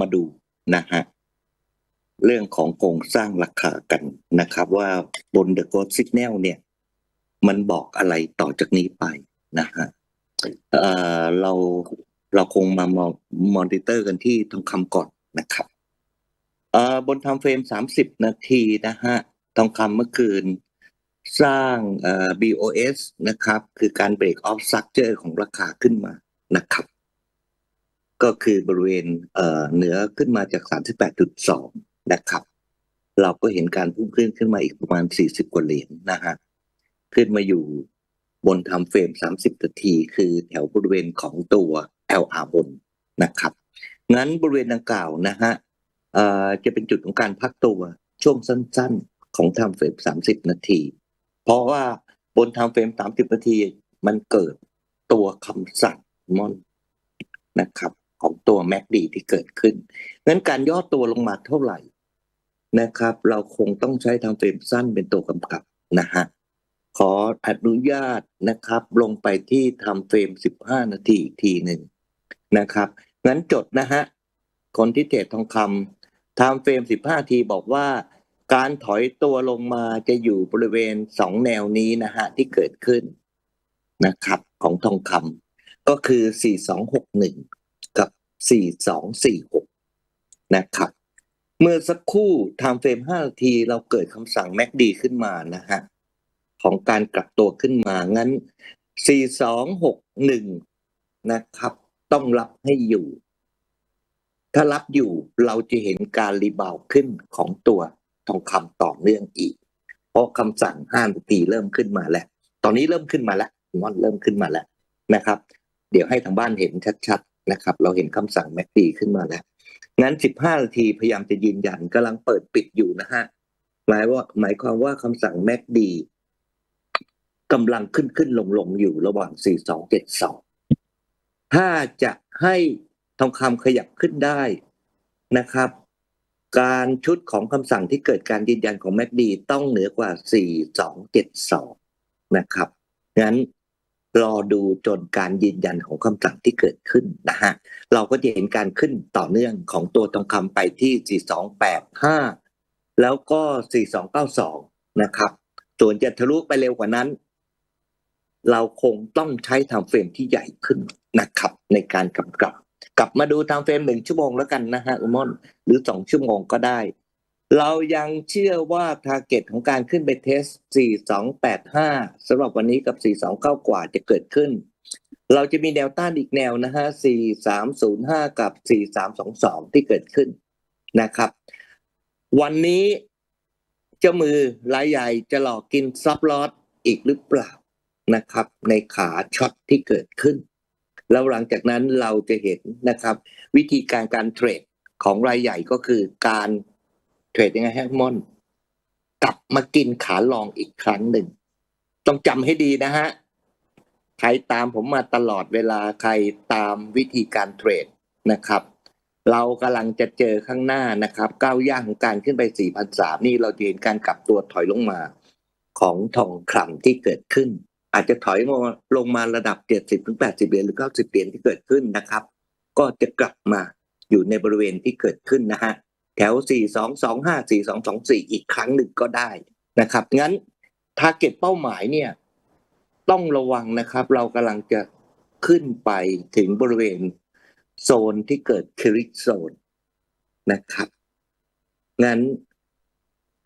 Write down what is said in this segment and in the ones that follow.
มาดูนะฮะเรื่องของโครงสร้างราคากันนะครับ ว่าบน The Gold Signal เนี่ย มันบอกอะไรต่อจากนี้ไปนะฮะเอ่อเราเราคงมามมอนิเตอร์กันที่ทองคำก่อนนะครับเอ่อบนทำเฟรม30นาทีนะฮะทองคำเมื่อคืนสร้างเอ่อ BOS นะครับ คือการ break off structure ของราคาขึ้นมานะครับ ก็คือบริเวณเหนือขึ้นมาจาก 38.2 นะครับ เราก็เห็นการพุ่งขึ้นขึ้นมาอีกประมาณ 40 กว่าเหรียญนะฮะขึ้นมาอยู่บนทำเฟรม 30 นาที คือแถวบริเวณของตัว LR บนนะครับ งั้นบริเวณดังกล่าวนะฮะจะเป็นจุดของการพักตัวช่วงสั้นๆ ของทำเฟรม 30 นาที เพราะว่าบนทำเฟรม 30 นาทีมันเกิดตัวคำสั่งมอนนะครับ ของตัว MACD ที่เกิดขึ้นงั้นการย่อตัวลงมาเท่าไหร่นะครับ เราคงต้องใช้ทำเฟรมสั้นเป็นตัวกำกับนะฮะขออนุญาตนะครับ ลงไปที่ทำเฟรม 15 นาทีอีกทีหนึ่งนะครับงั้นจดนะฮะคนที่เทรดทองคำทำเฟรม 15 ทีบอกว่า การถอยตัวลงมาจะอยู่บริเวณ 2 แนวนี้นะฮะที่เกิดขึ้นนะครับ ของทองคำก็คือ 4261กับ 4246 นะครับ เมื่อสักครู่ทม์เฟรม5นาทีเราเกิดคำสั่ง MACD ขึ้นมานะฮะของการกลับตัวขึ้นมา งั้น 4261 นะครับ ต้องรับให้อยู่ ถ้ารับอยู่เราจะเห็นการรีบาวขึ้นของตัวทองคำต่อเนื่องอีก เพราะคำสั่ง5นาทีเริ่มขึ้นมาแล้ว ตอนนี้เริ่มขึ้นมาแล้วมอนเริ่มขึ้นมาแล้วนะครับ เดี๋ยวให้ทางบ้านเห็นชัดๆ นะครับ เราเห็นคำสั่ง MACD ขึ้นมาแล้วงั้น 15 นาทีพยายามจะยืนยันกำลังเปิดปิดอยู่นะฮะหมายว่าหมายความว่าคำสั่ง MACD กำลังขึ้นขึ้นลงลงอยู่ระหว่าง 4272 ถ้าจะให้ทองคำขยับขึ้นได้นะครับ การชุดของคำสั่งที่เกิดการยืนยันของ MACD ต้องเหนือกว่า 4272 นะครับ งั้น รอดูจนการยืนยันของคำสั่งที่เกิดขึ้นนะฮะเราก็จะเห็นการขึ้นต่อเนื่องของตัวทองคำไปที่ 4285 แล้วก็ 4292 นะครับ ส่วนจะทะลุไปเร็วกว่านั้น เราคงต้องใช้ทำเฟรมที่ใหญ่ขึ้นนะครับ ในการกำกับ กลับมาดูทำเฟรมหนึ่งชั่วโมงแล้วกันนะฮะอุมอนหรือสองชั่วโมงก็ได้ เรายังเชื่อว่าทาร์เก็ตของการขึ้นไปเทส 4285 สำหรับวันนี้กับ 429 กว่าจะเกิดขึ้น เราจะมีแนวต้านอีกแนวนะฮะ 4305 กับ 4322 ที่เกิดขึ้นนะครับ วันนี้เจ้ามือรายใหญ่จะหลอกกินซับลอตอีกหรือเปล่านะครับ ในขาช็อตที่เกิดขึ้น แล้วหลังจากนั้นเราจะเห็นนะครับ วิธีการการเทรดของรายใหญ่ก็คือการ เทรดยังไงฮะมอนกลับมากินขาลองอีกครั้งหนึ่ง ต้องจำให้ดีนะฮะ ใครตามผมมาตลอดเวลาใครตามวิธีการเทรดนะครับ เรากำลังจะเจอข้างหน้านะครับก้าวย่างของการขึ้นไป 4,300 นี่เราจะเห็นการกลับตัวถอยลงมา ของทองคำที่เกิดขึ้น อาจจะถอยลงมาลงมาระดับ 70ถึง80เหรียญหรือ 90 เหรียญที่เกิดขึ้นนะครับ ก็จะกลับมาอยู่ในบริเวณที่เกิดขึ้นนะฮะ แถว 4225 4224 อีกครั้งหนึ่งก็ได้นะครับ งั้นทาร์เก็ตเป้าหมายเนี่ย ต้องระวังนะครับ เรากำลังจะขึ้นไปถึงบริเวณโซนที่เกิดคริกโซนนะครับ งั้น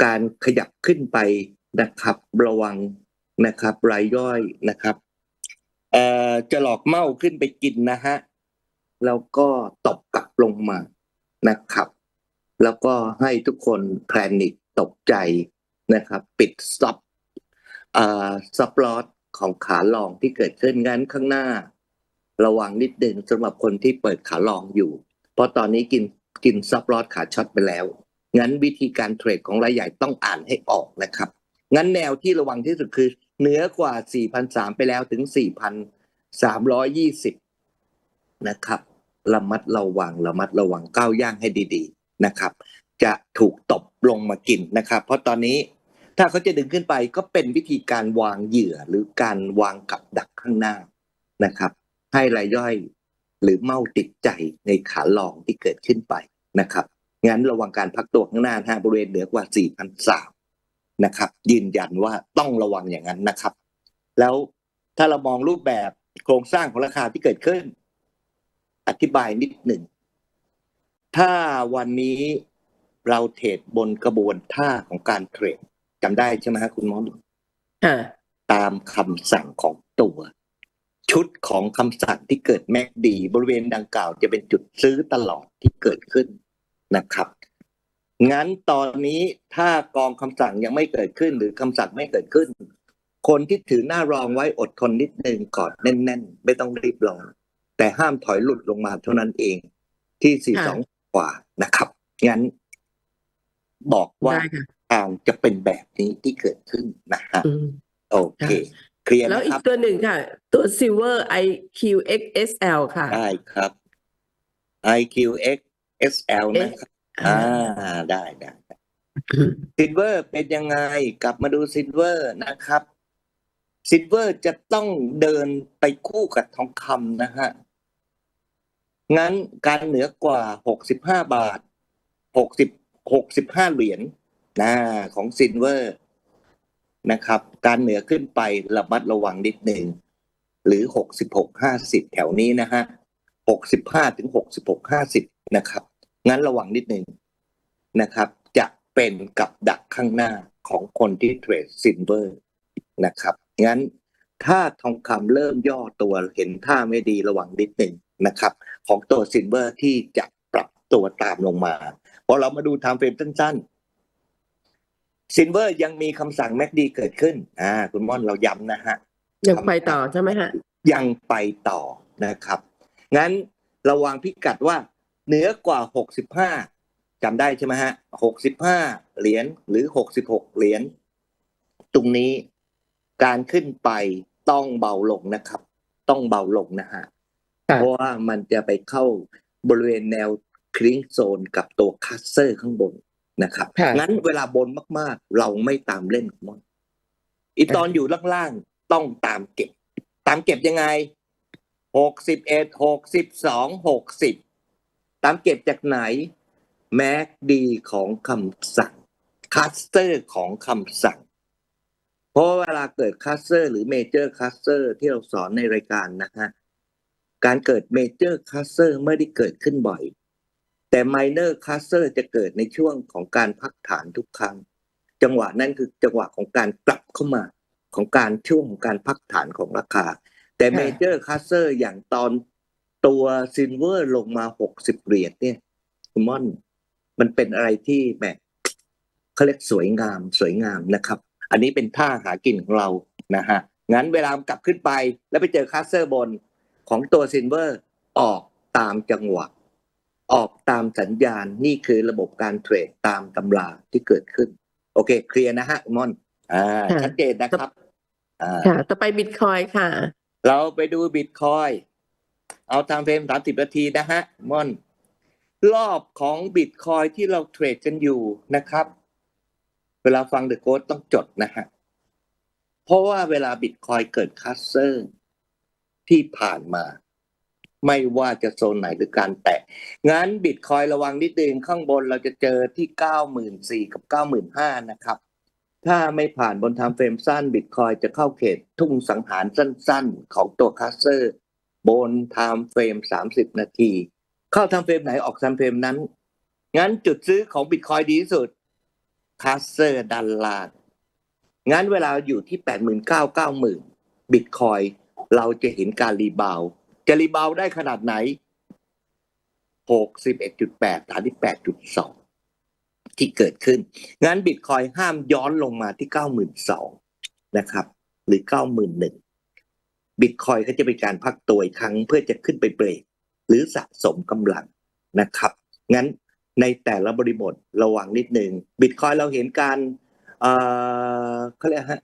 การขยับขึ้นไปนะครับ ระวังนะครับ รายย่อยนะครับเอ่อจะหลอกเมาขึ้นไปกินนะฮะ แล้วก็ตบกลับลงมานะครับ แล้วก็ให้ทุกคนแพนิคตกใจนะครับ ปิดซับอ่อซับลอตของขาลองที่เกิดขึ้นงั้นข้างหน้า ระวังนิดนึงสำหรับคนที่เปิดขาลองอยู่ เพราะตอนนี้กินกินซับลอตขาช็อตไปแล้ว งั้นวิธีการเทรดของรายใหญ่ต้องอ่านให้ออกนะครับ งั้นแนวที่ระวังที่สุดคือเหนือกว่า4,300ไปแล้วถึง 4,320 นะครับ ระมัดระวังระมัดระวังก้าวย่างให้ดีๆ นะครับ จะถูกตบลงมากินนะครับ เพราะตอนนี้ถ้าเขาจะดึงขึ้นไปก็เป็นวิธีการวางเหยื่อหรือการวางกับดักข้างหน้านะครับ ให้รายย่อยหรือเมาติดใจในขาลองที่เกิดขึ้นไปนะครับงั้นระวังการพักตัวข้างหน้านะฮะบริเวณเหนือกว่า 4,003นะครับ ยืนยันว่าต้องระวังอย่างนั้นนะครับ แล้วถ้าเรามองรูปแบบโครงสร้างของราคาที่เกิดขึ้น อธิบายนิดหนึ่ง ถ้าวันนี้เราเทรดบนกระบวนท่าของการเทรดจำได้ใช่ไหมฮะคุณมอนค่ะตามคำสั่งของตัว ชุดของคำสั่งที่เกิดแมกดีบริเวณดังกล่าว จะเป็นจุดซื้อตลอดที่เกิดขึ้นนะครับ งั้นตอนนี้ถ้ากองคำสั่งยังไม่เกิดขึ้น หรือคำสั่งไม่เกิดขึ้น คนที่ถือหน้ารองไว้อดทนนิดนึงก่อนแน่น ๆ ไม่ต้องรีบร้อนแต่ห้ามถอยหลุดลงมาเท่านั้นเองที่สี่สอง กว่านะครับ งั้นบอกว่าได้ค่ะทางจะเป็นแบบนี้ที่เกิดขึ้นนะฮะอืมโอเคเคลียร์แล้วนะอีคกรับตัวหนึ่งค่ะ ตัว Silver IQXSL ค่ะ ได้ครับ IQX SL นะครับอ่าได้ได้ซิลเวอร์เป็นยังไง กลับมาดูซิลเวอร์นะครับซิลเวอร์จะต้องเดินไปคู่กับทองคำนะฮะ งั้นการเหนือกว่า 65 บาท 60 65 เหรียญนะของซิลเวอร์นะครับ การเหนือขึ้นไประมัดระวังนิดหนึ่งหรือ 66 50 แถวนี้นะฮะ 65 ถึง 66 50 นะครับ งั้นระวังนิดหนึ่งนะครับ จะเป็นกับดักข้างหน้าของคนที่เทรดซิลเวอร์นะครับ งั้นถ้าทองคำเริ่มย่อตัวเห็นท่าไม่ดีระวังนิดหนึ่ง นะครับ ของตัวซิลเวอร์ที่จะปรับตัวตามลงมาพอเรามาดูไทม์เฟรมสั้นๆซิลเวอร์ยังมีคำสั่งแมกดีเกิดขึ้นอ่าคุณม่อนเราย้ำนะฮะยังไปต่อใช่ไหมฮะยังไปต่อนะครับ งั้นระวังพิกัดว่าเหนือกว่า 65จำได้ใช่ไหมฮะ 65 เหรียญหรือ 66 เหรียญตรงนี้การขึ้นไปต้องเบาลงนะครับ ต้องเบาลงนะฮะค่ะ เพราะว่ามันจะไปเข้าบริเวณแนวคลิงโซนกับตัวคัสเซอร์ข้างบนนะครับค่ะงั้นเวลาบนมากๆ เราไม่ตามเล่นมอนอีตอนอยู่ล่างๆ ต้องตามเก็บ ตามเก็บยังไงหกสิบเอ็ดหกสิบสองหกสิบตามเก็บจากไหน แม็กดีของคำสั่งคัสเตอร์ของคำสั่ง เพราะเวลาเกิดคัสเตอร์หรือเมเจอร์คัสเตอร์ที่เราสอนในรายการนะฮะ การเกิดเมเจอร์คัสเตอร์ไม่ได้เกิดขึ้นบ่อย แต่ไมเนอร์คัสเตอร์จะเกิดในช่วงของการพักฐานทุกครั้ง จังหวะนั้นคือจังหวะของการกลับเข้ามาของการช่วงของการพักฐานของราคา แต่ค่ะเมเจอร์คัสเตอร์อย่างตอนตัวซิลเวอร์ลงมาหกสิบเหรียญเนี่ยคุณม่อนมันเป็นอะไรที่แบบเขาเรียกสวยงามสวยงามนะครับ อันนี้เป็นท่าหากินของเรานะฮะงั้นเวลากลับขึ้นไปแล้วไปเจอคัสเตอร์บน ของตัวซิลเวอร์ออกตามจังหวะ ออกตามสัญญาณนี่คือระบบการเทรดตามตำราที่เกิดขึ้น โอเค เคลียร์นะฮะคุณม่อนอ่าค่ะชัดเจนนะครับอ่าค่ะต่อไปบิตคอยค่ะ เราไปดูบิตคอยเอาทางเฟรมสามสิบนาทีนะฮะม่อน รอบของบิตคอยที่เราเทรดกันอยู่นะครับ เวลาฟังเดอะโค้ดต้องจดนะฮะ เพราะว่าเวลาบิตคอยเกิดคัสเซอร์ ที่ผ่านมา ไม่ว่าจะโซนไหนหรือการแตะงั้นบิตคอยระวังนิดนึงข้างบนเราจะเจอที่เก้าหมื่นสี่กับเก้าหมื่นห้านะครับ ถ้าไม่ผ่านบนไทม์เฟรมสั้นบิตคอยจะเข้าเขตทุ่งสังหารสั้นๆ ของตัวคัสเซอร์ บนไทม์เฟรม30นาที เข้าไทม์เฟรมไหนออกไทม์เฟรมนั้น งั้นจุดซื้อของบิตคอยดีที่สุดคัสเซอร์ดันลานงั้นเวลาอยู่ที่89,000 90,000บิตคอย เราจะเห็นการรีบาว จะรีบาวได้ขนาดไหน 61.8ฐานที่8.2 ที่เกิดขึ้น งั้นบิตคอยห้ามย้อนลงมาที่ 92,000นะครับ หรือ 91,000บิตคอยก็จะเป็นการพักตัวอีกครั้งเพื่อจะขึ้นไปเบรก หรือสะสมกำลังนะครับ งั้นในแต่ละบริบทระวังนิดหนึ่งบิตคอยเราเห็นการ เอ่อเขาเรียกฮะ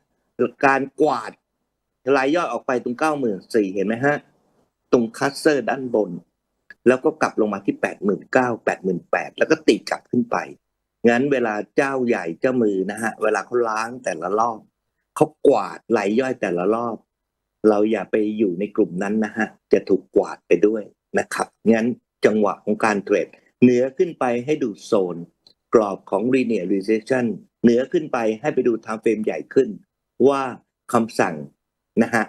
การกวาด รายย่อยออกไปตรง94,000เห็นไหมฮะ ตรงคัสเซอร์ด้านบน แล้วก็กลับลงมาที่89,000 88,000แปดหมื่นแปดแล้วก็ตีกลับขึ้นไป งั้นเวลาเจ้าใหญ่เจ้ามือนะฮะ เวลาเขาล้างแต่ละรอบเขากวาดไหลย่อยแต่ละรอบ เราอย่าไปอยู่ในกลุ่มนั้นนะฮะ จะถูกกวาดไปด้วยนะครับ งั้นจังหวะของการเทรดเหนือขึ้นไปให้ดูโซน กรอบของ linear recession เหนือขึ้นไปให้ไปดู time frame ใหญ่ขึ้น ว่าคำสั่ง นะฮะ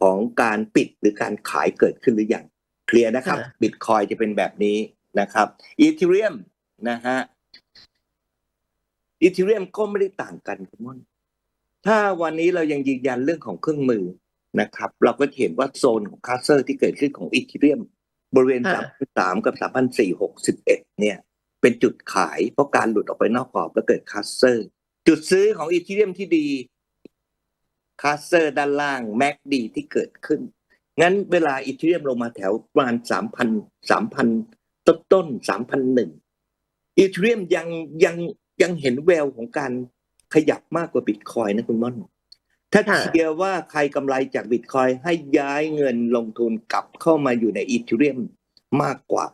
ของการปิดหรือการขายเกิดขึ้นหรือยังเคลียร์นะครับค่ะบิตคอยจะเป็นแบบนี้นะครับอีเทเรียมนะฮะอีเทเรียมก็ไม่ได้ต่างกันคุณม่อนถ้าวันนี้เรายังยืนยันเรื่องของเครื่องมือนะครับ เราก็จะเห็นว่าโซนของคาสเซอร์ที่เกิดขึ้นของอีเทเรียมบริเวณค่ะ3 3กับ3,461เนี่ย เป็นจุดขายเพราะการหลุดออกไปนอกกรอบแล้วเกิดคัสเซอร์ จุดซื้อของอีเทเรียมที่ดี คัสเซอร์ด้านล่างแม็กดีที่เกิดขึ้น งั้นเวลาอีเทเรียมลงมาแถวประมาณ3,000 3,000ต้นต้น3,001อีเทเรียมยังยังยังเห็นแววของการขยับมากกว่าบิตคอยนะคุณม่อน ถ้าเชียร์ว่าใครกำไรจากบิตคอยให้ย้ายเงินลงทุนกลับเข้ามาอยู่ในอีเทเรียมมากกว่า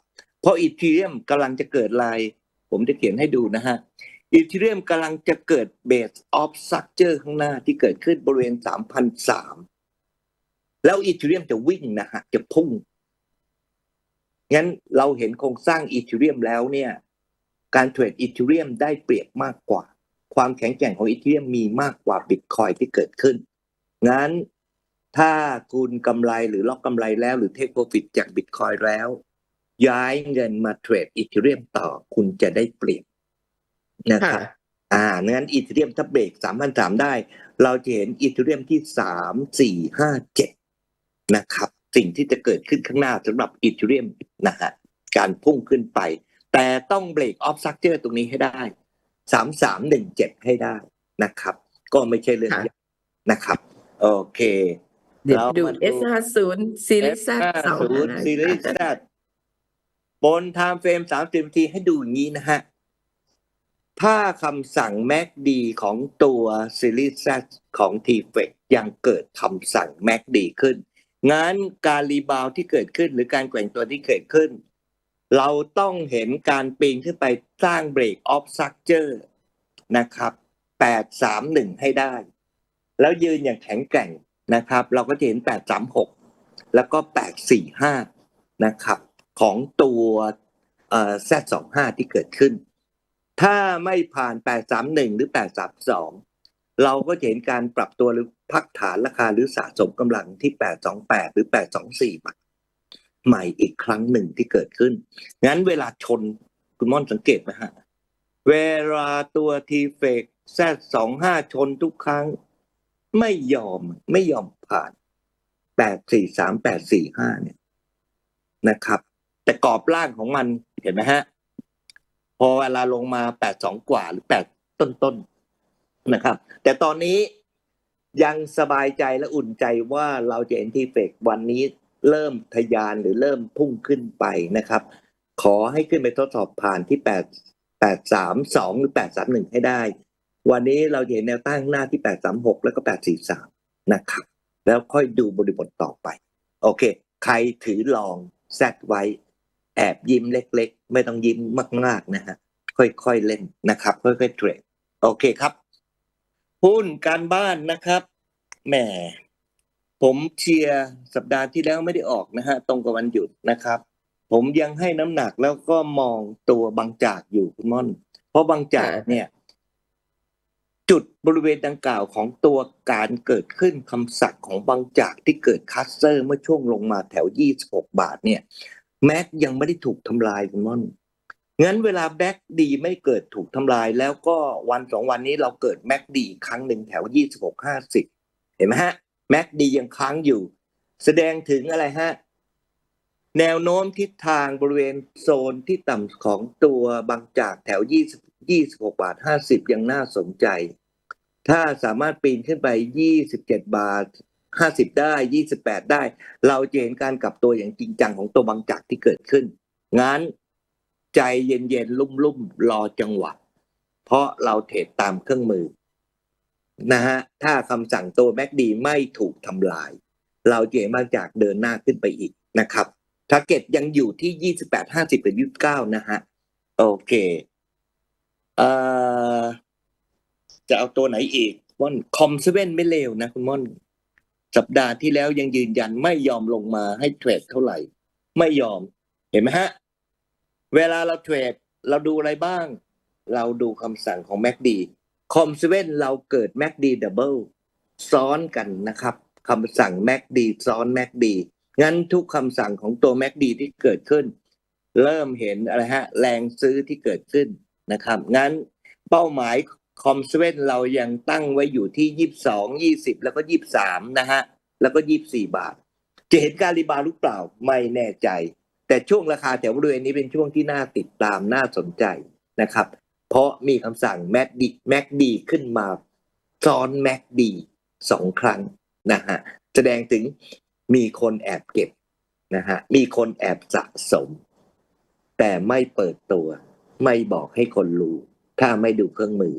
เพราะอีเทเรียมกำลังจะเกิดลาย ผมจะเขียนให้ดูนะฮะ อีเทเรียมกำลังจะเกิดเบสออฟส t ั c เจอร์ข้างหน้าที่เกิดขึ้นบริเวณ3,003แล้วอีเทเรียมจะวิ่งนะฮะ จะพุ่ง งั้นเราเห็นโครงสร้างอีเทเรียมแล้วเนี่ย การเทรดอีเทเรียมได้เปรียบมากกว่า ความแข็งแกร่งของอีเทเรียมมีมากกว่าบิตคอยที่เกิดขึ้น งั้นถ้าคุณกำไรหรือล็อกกำไรแล้วหรือเทคโปรฟิตจากบิตคอยแล้ว ย้ายเงินมาเทรดอีเทเรียมต่อคุณจะได้เปรียบ นะครับอ่างั้นอีเทเรียมถ้าเบรกสามพันสามได้ เราจะเห็นอีเทเรียมที่สามสี่ห้าเจ็ดนะครับ สิ่งที่จะเกิดขึ้นข้างหน้าสำหรับอีเทเรียมนะฮะการพุ่งขึ้นไป แต่ต้องเบรกออฟซักเจอร์ตรงนี้ให้ได้สามสามหนึ่งเจ็ดให้ได้นะครับ ก็ไม่ใช่เรื่องค่ะยากนะครับ โอเคเดี๋ยวดูเรามาดู S ห้าศูนย์ซีรีส์ F50 สองซีรีส์ Z บนไทม์เฟรมสามสิบนาทีให้ดูอย่างนี้นะฮะ ถ้าคำสั่ง MACD ของตัวซีรีส์ Z ของ t f e c ยังเกิดคำสั่ง MACD ขึ้น งั้นการรีบาวที่เกิดขึ้นหรือการแกว่งตัวที่เกิดขึ้น เราต้องเห็นการปีนขึ้นไปสร้างเบรกออฟซักเจอร์นะครับ 831 ให้ได้ แล้วยืนอย่างแข็งแกร่งนะครับ เราก็จะเห็น 836 แล้วก็ 845 นะครับ ของตัวเอ่อ Z25 ที่เกิดขึ้น ถ้าไม่ผ่าน 831 หรือ 832 เราก็จะเห็นการปรับตัวหรือพักฐานราคาหรือสะสมกำลังที่ 828 หรือ 824บาทใหม่อีกครั้งหนึ่งที่เกิดขึ้น งั้นเวลาชนคุณม่อนสังเกตไหมฮะ เวลาตัวทีเฟก Z25 ชนทุกครั้ง ไม่ยอมไม่ยอมผ่าน843 845เนี่ยนะครับ แต่กรอบล่างของมันเห็นไหมฮะ พอเวลาลงมา82กว่าหรือ8ต้นๆนะครับ แต่ตอนนี้ยังสบายใจและอุ่นใจว่าเราจะเห็นทีเฟกวันนี้เริ่มทะยานหรือเริ่มพุ่งขึ้นไปนะครับ ขอให้ขึ้นไปทดสอบผ่านที่8 832หรือ831ให้ได้ วันนี้เราเห็นแนวต้านข้งหน้าที่836แล้วก็843นะครับ แล้วค่อยดูบริบทต่อไป โอเค ใครถือลองแซดไว้ แอบยิ้มเล็ก ๆ ไม่ต้องยิ้มมาก ๆ นะฮะค่อยๆเล่นนะครับ ค่อยๆเทรดโอเคครับหุ้นการบ้านนะครับแหมผมเชียร์สัปดาห์ที่แล้วไม่ได้ออกนะฮะตรงกับวันหยุดนะครับ ผมยังให้น้ำหนักแล้วก็มองตัวบางจากอยู่คุณม่อน เพราะบางจากเนี่ย จุดบริเวณดังกล่าวของตัวการเกิดขึ้นคำสั่งของบางจากที่เกิดคัสเซอร์เมื่อช่วงลงมาแถว 26 บาทเนี่ย แม็กยังไม่ได้ถูกทำลายคุณม่อนงั้นเวลาแบ็กดีไม่เกิดถูกทำลาย แล้วก็วันสองวันนี้เราเกิดแม็กดีครั้งหนึ่งแถว26 50เห็นไหมฮะแม็กดียังค้างอยู่ แสดงถึงอะไรฮะ แนวโน้มทิศทางบริเวณโซนที่ต่ำของตัวบางจากแถว20 26บยี่สบหกบาท50ยังน่าสนใจ ถ้าสามารถปีนขึ้นไป27บาท 50ได้28ได้ เราจะเห็นการกลับตัวอย่างจริงจังของตัวบางจากที่เกิดขึ้น งั้นใจเย็นๆลุ่มๆรอจังหวะ เพราะเราเทรดตามเครื่องมือนะฮะถ้าคำสั่งตัวแม็กดีไม่ถูกทำลาย เราจะเห็นบางจากเดินหน้าขึ้นไปอีกนะครับทาร์เก็ตยังอยู่ที่28 50กับ29นะฮะโอเคเอ่อจะเอาตัวไหนอีกม่อนคอมเซเว่นไม่เลวนะคุณม่อน สัปดาห์ที่แล้วยังยืนยันไม่ยอมลงมาให้เทรดเท่าไหร่ ไม่ยอมเห็นไหมฮะ เวลาเราเทรดเราดูอะไรบ้าง เราดูคำสั่งของ MACD คอมเซเว่นเราเกิด MACD Double ซ้อนกันนะครับคำสั่ง MACD ซ้อน MACD งั้นทุกคำสั่งของตัว MACD ที่เกิดขึ้น เริ่มเห็นอะไรฮะ แรงซื้อที่เกิดขึ้นนะครับ งั้นเป้าหมาย คอมเซเว่นเรายังตั้งไว้อยู่ที่ยี่สิบสองยี่สิบแล้วก็ยี่สามนะฮะ แล้วก็ยี่สี่บาท จะเห็นการรีบาวด์หรือเปล่าไม่แน่ใจ แต่ช่วงราคาแถวบริเวณนี้เป็นช่วงที่น่าติดตามน่าสนใจนะครับ เพราะมีคำสั่งแมดดีแมกดีขึ้นมาซ้อนแมกดีสองครั้งนะฮะแสดงถึงมีคนแอบเก็บนะฮะมีคนแอบสะสม แต่ไม่เปิดตัว ไม่บอกให้คนรู้ ถ้าไม่ดูเครื่องมือ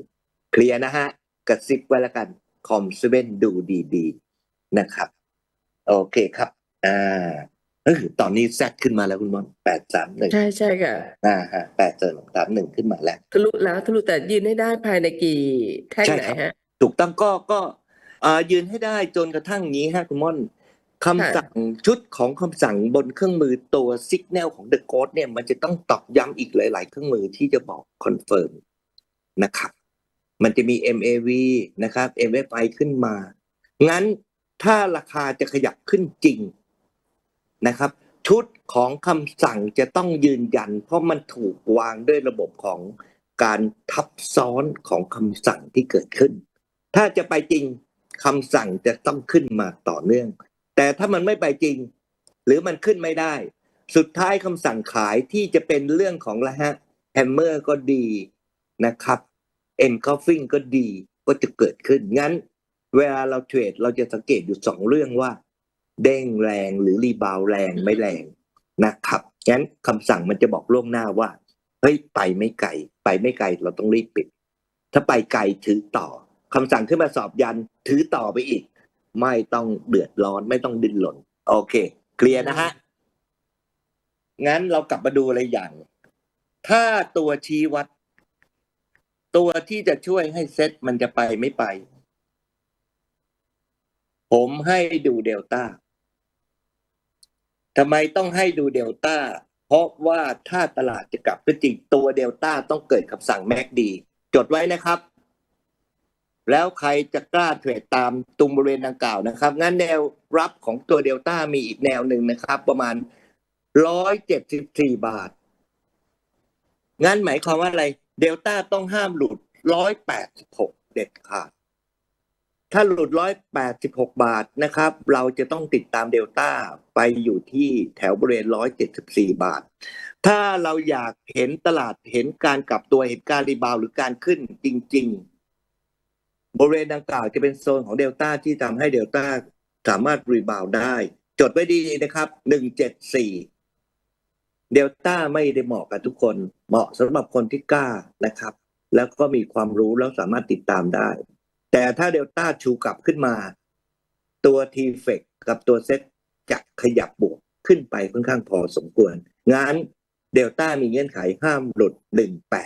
เคลียร์นะฮะกระซิบไว้แล้วกันคอมเซเว่นดูดีๆนะครับ โอเคครับ อ่าเออตอนนี้แซดขึ้นมาแล้วคุณมอนแปดสามหนึ่งใช่ใช่ค่ะอ่าฮะแปดสามหนึ่งขึ้นมาแล้วทะลุแล้วทะลุแต่ยืนให้ได้ภายในกี่แท่งใช่ไหนครับฮะ ถูกต้องก็ก็อ่ายืนให้ได้จนกระทั่งนี้ฮะคุณม่อนคำสั่งชุดของคำสั่งบนเครื่องมือตัวซิกแนลของ The Code เนี่ยมันจะต้องตอกย้ำอีกหลาย ๆ เครื่องมือที่จะบอกคอนเฟิร์มนะครับ มันจะมี MAV นะครับ MFI ขึ้นมา งั้นถ้าราคาจะขยับขึ้นจริงนะครับ ชุดของคำสั่งจะต้องยืนยัน เพราะมันถูกวางด้วยระบบของการทับซ้อนของคำสั่งที่เกิดขึ้น ถ้าจะไปจริงคำสั่งจะต้องขึ้นมาต่อเนื่อง แต่ถ้ามันไม่ไปจริง หรือมันขึ้นไม่ได้ สุดท้ายคำสั่งขายที่จะเป็นเรื่องของละฮะแฮมเมอร์ก็ดีนะครับ เอ็นคอฟฟิงก็ดีก็จะเกิดขึ้น งั้น เวลาเราเทรดเราจะสังเกตอยู่สองเรื่องว่า เด้งแรงหรือรีบาวด์แรงไม่แรงนะครับงั้นคำสั่งมันจะบอกล่วงหน้าว่าเฮ้ยไปไม่ไกล ไปไม่ไกลเราต้องรีบปิด ถ้าไปไกลถือต่อคำสั่งขึ้นมาสอบยันถือต่อไปอีก ไม่ต้องเดือดร้อนไม่ต้องดิ้นรนโอเค เคลียร์นะฮะงั้นเรากลับมาดูอะไรอย่าง ถ้าตัวชี้วัด ตัวที่จะช่วยให้เซ็ตมันจะไปไม่ไป ผมให้ดูเดลต้าทำไมต้องให้ดูเดลต้า เพราะว่าถ้าตลาดจะกลับขึ้นจริงตัวเดลต้าต้องเกิดคำสั่งแม็กดี จดไว้นะครับ แล้วใครจะกล้าเทรดตามตรงบริเวณดังกล่าวนะครับ งั้นแนวรับของตัวเดลต้ามีอีกแนวหนึ่งนะครับ ประมาณร้อยเจ็ดสิบสี่บาท งั้นหมายความว่าอะไร เดลต้าต้องห้ามหลุดร้อยแปดสิบหกเด็ดขาด ถ้าหลุดร้อยแปดสิบหกบาทนะครับ เราจะต้องติดตามเดลต้าไปอยู่ที่แถวบริเวณร้อยเจ็ดสิบสี่บาท ถ้าเราอยากเห็นตลาดเห็นการกลับตัวเห็นการรีบาวหรือการขึ้นจริง ๆ บริเวณดังกล่าวจะเป็นโซนของเดลต้าที่ทำให้เดลต้าสามารถรีบาวได้ จดไว้ดีนะครับหนึ่งเจ็ดสี่ เดลต้าไม่ได้เหมาะกับทุกคน เหมาะสำหรับคนที่กล้านะครับ แล้วก็มีความรู้แล้วสามารถติดตามได้ แต่ถ้าเดลต้าชูกลับขึ้นมา ตัวทีเฟกกับตัวเซ็ตจะขยับบวกขึ้นไปค่อนข้างพอสมควร งั้นเดลต้ามีเงื่อนไขห้ามหลุด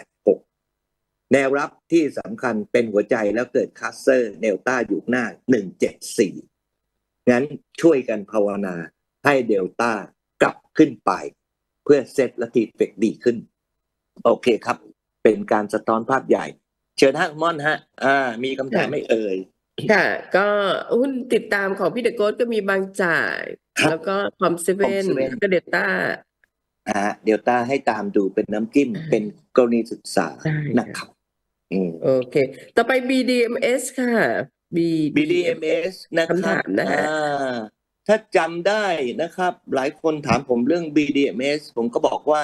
186 แนวรับที่สำคัญเป็นหัวใจแล้วเกิดคัสเซอร์เดลต้าอยู่หน้า 174 งั้นช่วยกันภาวนาให้เดลต้ากลับขึ้นไป เพื่อเซตและทีเฟกดีขึ้น โอเคครับ เป็นการสะท้อนภาพใหญ่ เชิญฮะม่อนฮะ อ่า มีคำถามไม่เอ่ยค่ะ ก็หุ้นติดตามของพี่เดอะโกดก็มีบางจ่ายครับแล้วก็คอมเซเว่น Comseven แล้วก็เดลต้าอ่าเดลต้าให้ตามดูเป็นน้ำจิ้มอ่าเป็นกรณีศึกษาได้นะครับอืมโอเค ต่อไป BDMs ค่ะ B BDMs นะคคำรับถามนะฮะอ่า ถ้าจำได้นะครับ หลายคนถามผมเรื่อง BDMs ผมก็บอกว่า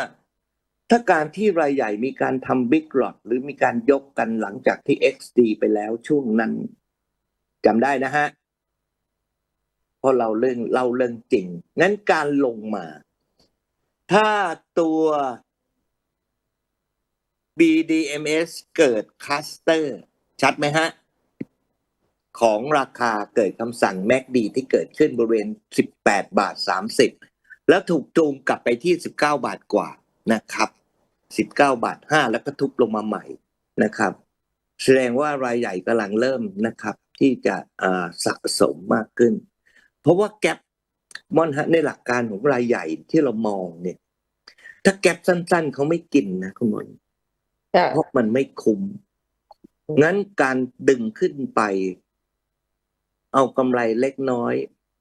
ถ้าการที่รายใหญ่มีการทำบิ๊ก o อ t หรือมีการยกกันหลังจากที่ XD ไปแล้วช่วงนั้นจำได้นะฮะเพราะเราเรื่องเล่าเรื่องจริง งั้นการลงมา ถ้าตัว BDMs เกิดคลัสเตอร์ ชัดไหมฮะ ของราคาเกิดคำสั่ง MACD ที่เกิดขึ้นบริเวณ 18 บาท 30 แล้วถูกจูงกลับไปที่ 19 บาทกว่านะครับ 19 บาท 5 แล้วก็ทุบลงมาใหม่นะครับ แสดงว่ารายใหญ่กำลังเริ่มนะครับ ที่จะอ่าสะสมมากขึ้น เพราะว่าแกลบมอนฮะในหลักการของรายใหญ่ที่เรามองเนี่ย ถ้าแก็บสั้น ๆเขาไม่กินนะคุณมนค่ะเพราะมันไม่คุ้มงั้นการดึงขึ้นไป เอากำไรเล็กน้อย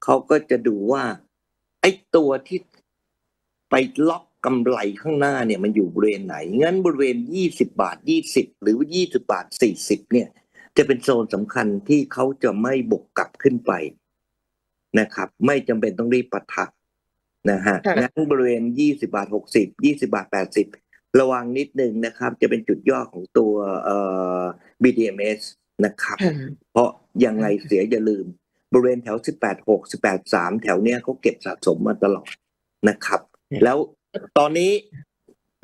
เขาก็จะดูว่า ไอ้ตัวที่ไปล็อกกำไรข้างหน้าเนี่ยมันอยู่บริเวณไหน งั้นบริเวณยี่สิบาทยี่สิบหรือยี่สิบาทสี่สิบเนี่ย จะเป็นโซนสำคัญที่เขาจะไม่บกกลับขึ้นไปนะครับ ไม่จำเป็นต้องรีบปะทะนะฮะค่ะงั้นบริเวณยี่สิบาทหกสิบยี่สิบาทแปดสิบระวังนิดนึงนะครับ จะเป็นจุดย่อของตัวเอ่อ BDMs นะครับค่ะเพราะ ยังไงเสียอย่าลืม บริเวณแถว 18 6 18 3 แถวเนี้ยเขาเก็บสะสมมาตลอดนะครับ แล้วตอนนี้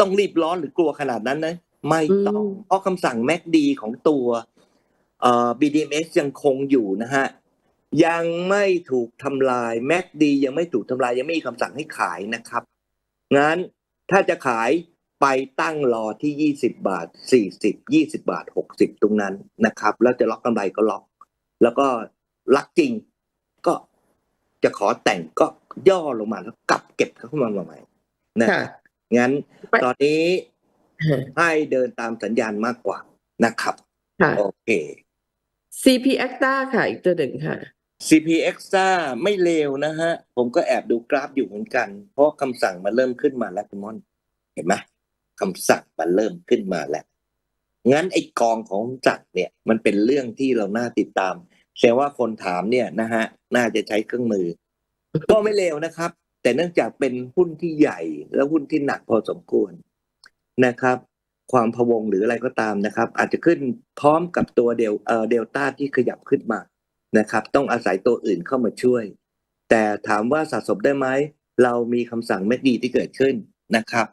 ต้องรีบร้อนหรือกลัวขนาดนั้นนะไม่ต้องอืมเพราะคำสั่ง MACD ของตัวเอ่อ BDMs ยังคงอยู่นะฮะยังไม่ถูกทำลาย MACD ยังไม่ถูกทำลายยังไม่มีคำสั่งให้ขายนะครับงั้นถ้าจะขายไปตั้งรอที่ 20 บาท 40 20 บาท 60 ตรงนั้นนะครับ แล้วจะล็อกกำไรก็ล็อก แล้วก็รักจริง ก็จะขอแต่งก็ย่อลงมาแล้วกลับเก็บเข้ามาใหม่นะค่ะงั้นไปตอนนี้ค่ะให้เดินตามสัญญาณมากกว่านะครับค่ะโอเค CP Acta ค่ะ อีกตัวหนึ่งค่ะ CPX ซ่าไม่เลวนะฮะ ผมก็แอบดูกราฟอยู่เหมือนกัน เพราะคำสั่งมันเริ่มขึ้นมาแล้วคุณมอน เห็นไหมคำสั่งมันเริ่มขึ้นมาแล้ว งั้นไอ้กองของจัดเนี่ยมันเป็นเรื่องที่เราน่าติดตามแสดงว่าคนถามเนี่ยนะฮะน่าจะใช้เครื่องมือ ก็ไม่เลวนะครับ แต่เนื่องจากเป็นหุ้นที่ใหญ่และหุ้นที่หนักพอสมควรนะครับ ความพวงหรืออะไรก็ตามนะครับ อาจจะขึ้นพร้อมกับตัวเดลเอ่อเดลต้าที่ขยับขึ้นมานะครับ ต้องอาศัยตัวอื่นเข้ามาช่วย แต่ถามว่าสะสมได้ไหมเรามีคำสั่งเม็ดดีที่เกิดขึ้นนะครับ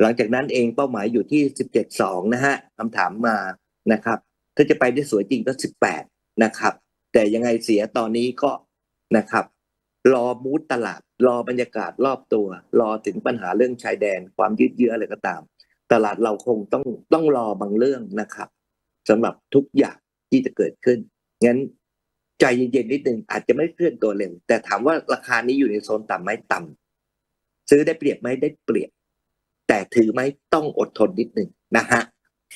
หลังจากนั้นเองเป้าหมายอยู่ที่ 17.2 นะฮะคำถามมานะครับ ถ้าจะไปได้สวยจริงก็ 18 นะครับ แต่ยังไงเสียตอนนี้ก็นะครับ รอมูดตลาด รอบรรยากาศรอบตัว รอถึงปัญหาเรื่องชายแดน ความยืดเยื้ออะไรก็ตาม ตลาดเราคงต้องต้องรอบางเรื่องนะครับสำหรับทุกอย่างที่จะเกิดขึ้นงั้นใจเย็นๆนิดนึงอาจจะไม่เคลื่อนตัวเร็วแต่ถามว่าราคานี้อยู่ในโซนต่ำไหมต่ำซื้อได้เปรียบไหมได้เปรียบ แต่ถือไหมต้องอดทนนิดนึงนะฮะ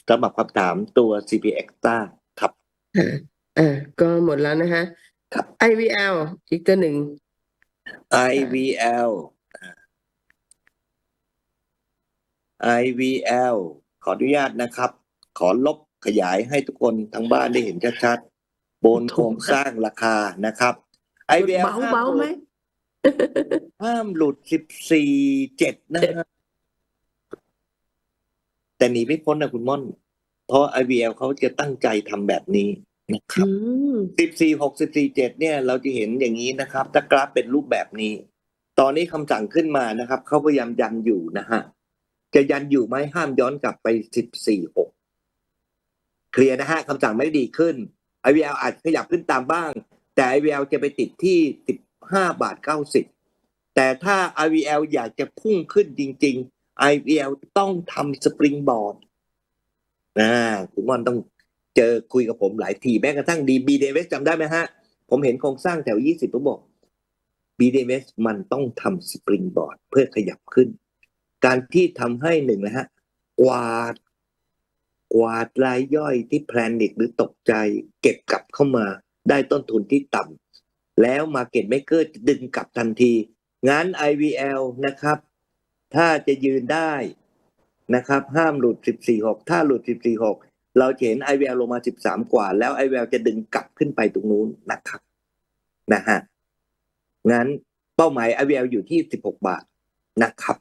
สำหรับคำถามตัว CPX ต้าครับค่ะอ่าก็หมดแล้วนะคะครับ IVL อีกตัวหนึ่ง IVL อ่า IVL ขออนุญาตนะครับ ขอลบขยายให้ทุกคนทางบ้านได้เห็นชัดๆบนโครงสร้างราคานะครับ IVL เบาเบาๆไหมห้ามหลุดสิบสี่เจ็ดนะฮะ แต่หนีไม่พ้นนะคุณม่อน เพราะ IVL เขาจะตั้งใจทำแบบนี้นะครับอืมสิบสี่หกสิบสี่เจ็ดเนี่ย เราจะเห็นอย่างนี้นะครับ ถ้ากราฟเป็นรูปแบบนี้ ตอนนี้คำสั่งขึ้นมานะครับเขาพยายามยันอยู่นะฮะจะยันอยู่ไหมห้ามย้อนกลับไปสิบสี่หกเคลียร์นะฮะคำสั่งไม่ได้ดีขึ้น IVL อาจขยับขึ้นตามบ้าง แต่ IVL จะไปติดที่สิบห้าบาทเก้าสิบแต่ถ้า IVL อยากจะพุ่งขึ้นจริง ๆ IVL ต้องทำสปริงบอร์ดนะคุณม่อนต้องเจอคุยกับผมหลายทีแม้กระทั่งดีบีเดเวสจำได้ไหมฮะ ผมเห็นโครงสร้างแถวยี่สิบผมบอกบีเดเวสมันต้องทำสปริงบอร์ดเพื่อขยับขึ้น การที่ทำให้หนึ่งนะฮะกวาดกวาดรายย่อยที่แพลนิกหรือตกใจ เก็บกลับเข้ามาได้ต้นทุนที่ต่ำแล้วมาเก็ตเมเกอร์ดึงกลับทันที งั้น IVL นะครับ ถ้าจะยืนได้นะครับ ห้ามหลุด 14.6 ถ้าหลุด 14.6 เราจะเห็น IVL ลงมา 13 กว่า แล้ว IVL จะดึงกลับขึ้นไปตรงนู้นนะครับนะฮะงั้นเป้าหมาย IVL อยู่ที่ 16 บาทนะครับ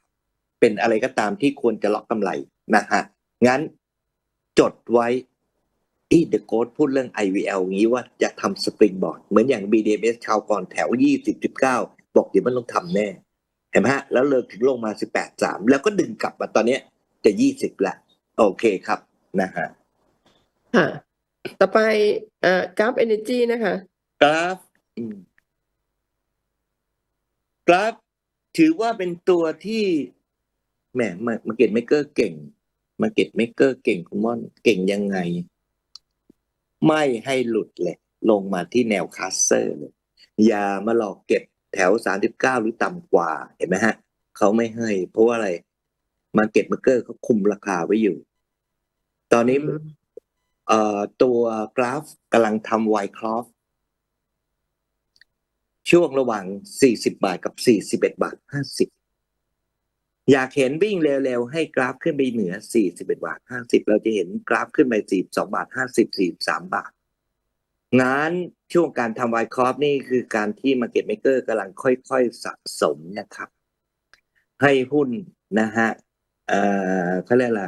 เป็นอะไรก็ตามที่ควรจะล็อกกำไรนะฮะงั้นจดไว้ที่เดอะโกดพูดเรื่อง IVL งี้ว่าจะทำสปริงบอร์ดเหมือนอย่าง BDMs ชาวก่อนแถว 20 19 บอกเดี๋ยวมันต้องทำแน่ เห็นไหมฮะแล้วเลิกถึงลงมา18 3แล้วก็ดึงกลับมาตอนเนี้ยจะ20ละโอเคครับนะฮะค่ะ ต่อไปเอ่อกราฟ Energy นะคะ กราฟอืมกราฟ ถือว่าเป็นตัวที่แหมมามาเก็ตเมเกอร์เก่งมาเก็ตเมเกอร์เก่งคุณม่อนเก่งยังไง ไม่ให้หลุดเลย ลงมาที่แนวคัสเซอร์เลย อย่ามาหลอกเก็บ แถวสามสิบเก้าหรือต่ำกว่าเห็นไหมฮะเขาไม่ให้ เพราะว่าอะไรมาเก็ตเมเกอร์เขาคุมราคาไว้อยู่ ตอนนี้อืมเอ่อตัวกราฟกำลังทำไวคลอฟช่วงระหว่าง 40 บาทกับ 41 บาท 50 อยากเห็นวิ่งเร็วๆ ให้กราฟขึ้นไปเหนือ 41 บาท 50 เราจะเห็นกราฟขึ้นไป 42 บาท 50 43 บาท งั้นช่วงการทำไวคอฟนี่คือการที่ Market Maker กำลังค่อยๆสะสมนะครับ ให้หุ้นนะฮะเอ่อเขาเรียกอะไร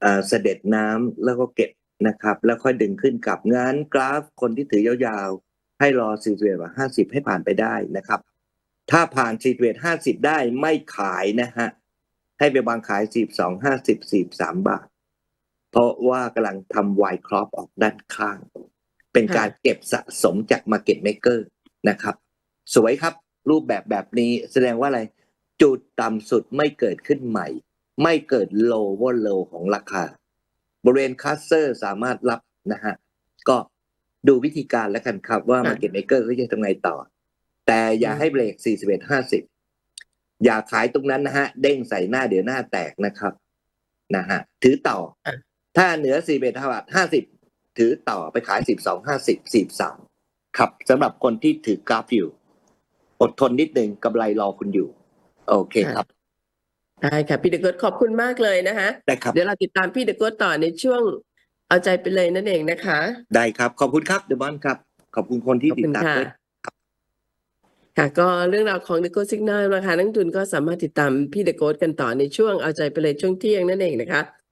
เอ่อเสด็จน้ำแล้วก็เก็บนะครับ แล้วค่อยดึงขึ้นกลับงั้นกราฟคนที่ถือยาวๆ ให้รอ41บาท50ให้ผ่านไปได้นะครับ ถ้าผ่าน41บาท50ได้ไม่ขายนะฮะให้ไปวางขาย42 50 43บาท เพราะว่ากำลังทำไวครอปออกด้านข้าง เป็นการเก็บสะสมจาก Market Maker นะครับ สวยครับ รูปแบบแบบนี้แสดงว่าอะไร จุดต่ำสุดไม่เกิดขึ้นใหม่ ไม่เกิด lower low ของราคา บริเวณคัสเซอร์สามารถรับนะฮะ ก็ดูวิธีการแล้วกันครับว่าค่ะ Market Maker เขาจะทำไงต่อ แต่อย่าให้เบรก 41 50 อย่าขายตรงนั้นนะฮะ เด้งใส่หน้าเดี๋ยวหน้าแตกนะครับนะฮะถือต่ออะถ้าเหนือ 41บาท50 ถือต่อไปขาย12 50 43ครับสำหรับคนที่ถือกราฟอยู่ อดทนนิดหนึ่งกำไรรอคุณอยู่ โอเคครับ ได้ค่ะพี่เดอะโกดขอบคุณมากเลยนะคะได้ครับเดี๋ยวเราติดตามพี่เดอะโกดต่อในช่วงเอาใจไปเลยนั่นเองนะคะ ได้ครับ ขอบคุณครับเดอะบอลครับ ขอบคุณคนที่ขอบติดคุณตามค่ะด้วยค่ะก็เรื่องราวของ The Gold Signal นะคะนักลงทุนก็สามารถติดตามพี่เดอะโกดกันต่อในช่วงเอาใจไปเลยช่วงเที่ยงนั่นเองนะคะ